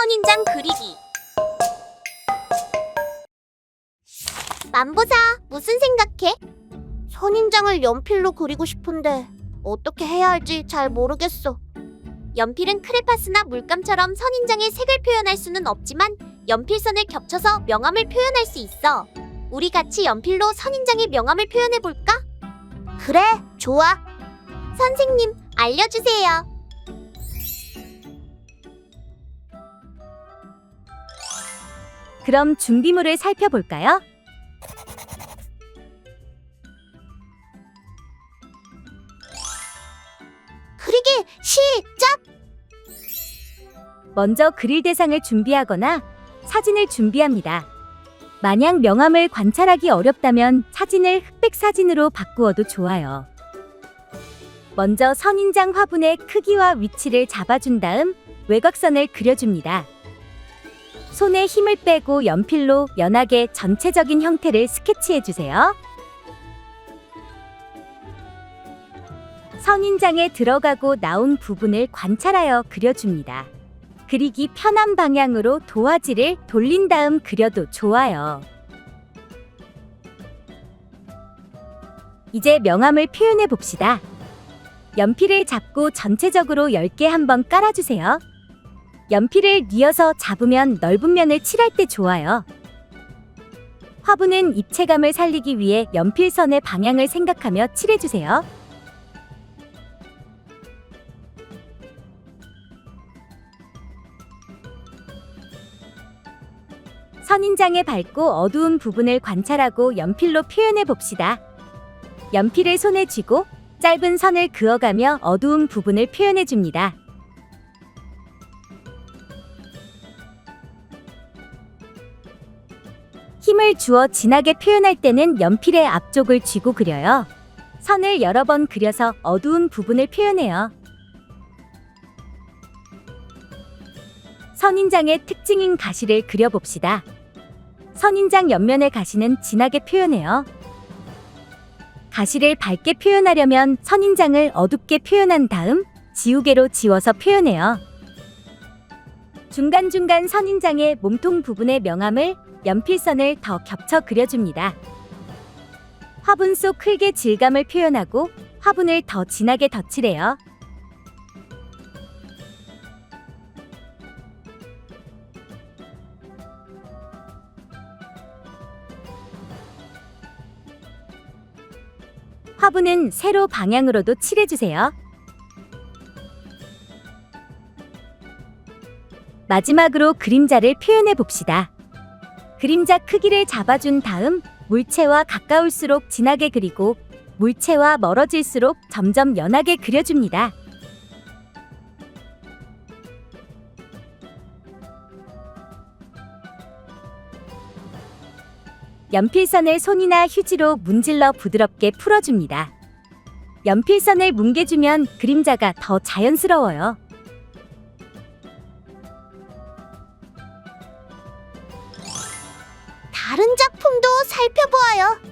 선인장 그리기 만보사 무슨 생각해? 선인장을 연필로 그리고 싶은데 어떻게 해야 할지 잘 모르겠어. 연필은 크레파스나 물감처럼 선인장의 색을 표현할 수는 없지만 연필선을 겹쳐서 명암을 표현할 수 있어. 우리 같이 연필로 선인장의 명암을 표현해 볼까? 그래, 좋아. 선생님, 알려주세요. 그럼 준비물을 살펴볼까요? 그리기 시작! 먼저 그릴 대상을 준비하거나 사진을 준비합니다. 만약 명암을 관찰하기 어렵다면 사진을 흑백 사진으로 바꾸어도 좋아요. 먼저 선인장 화분의 크기와 위치를 잡아준 다음 외곽선을 그려줍니다. 손에 힘을 빼고 연필로 연하게 전체적인 형태를 스케치해주세요. 선인장에 들어가고 나온 부분을 관찰하여 그려줍니다. 그리기 편한 방향으로 도화지를 돌린 다음 그려도 좋아요. 이제 명암을 표현해 봅시다. 연필을 잡고 전체적으로 10개 한번 깔아주세요. 연필을 뉘어서 잡으면 넓은 면을 칠할 때 좋아요. 화분은 입체감을 살리기 위해 연필선의 방향을 생각하며 칠해주세요. 선인장에 밟고 어두운 부분을 관찰하고 연필로 표현해 봅시다. 연필을 손에 쥐고 짧은 선을 그어가며 어두운 부분을 표현해 줍니다. 힘을 주어 진하게 표현할 때는 연필의 앞쪽을 쥐고 그려요. 선을 여러 번 그려서 어두운 부분을 표현해요. 선인장의 특징인 가시를 그려봅시다. 선인장 옆면의 가시는 진하게 표현해요. 가시를 밝게 표현하려면 선인장을 어둡게 표현한 다음 지우개로 지워서 표현해요. 중간중간 선인장의 몸통 부분의 명암을 연필선을 더 겹쳐 그려줍니다. 화분 속 흙의 질감을 표현하고 화분을 더 진하게 덧칠해요. 화분은 세로 방향으로도 칠해주세요. 마지막으로 그림자를 표현해 봅시다. 그림자 크기를 잡아준 다음 물체와 가까울수록 진하게 그리고 물체와 멀어질수록 점점 연하게 그려줍니다. 연필선을 손이나 휴지로 문질러 부드럽게 풀어줍니다. 연필선을 뭉개주면 그림자가 더 자연스러워요. 다른 작품도 살펴보아요.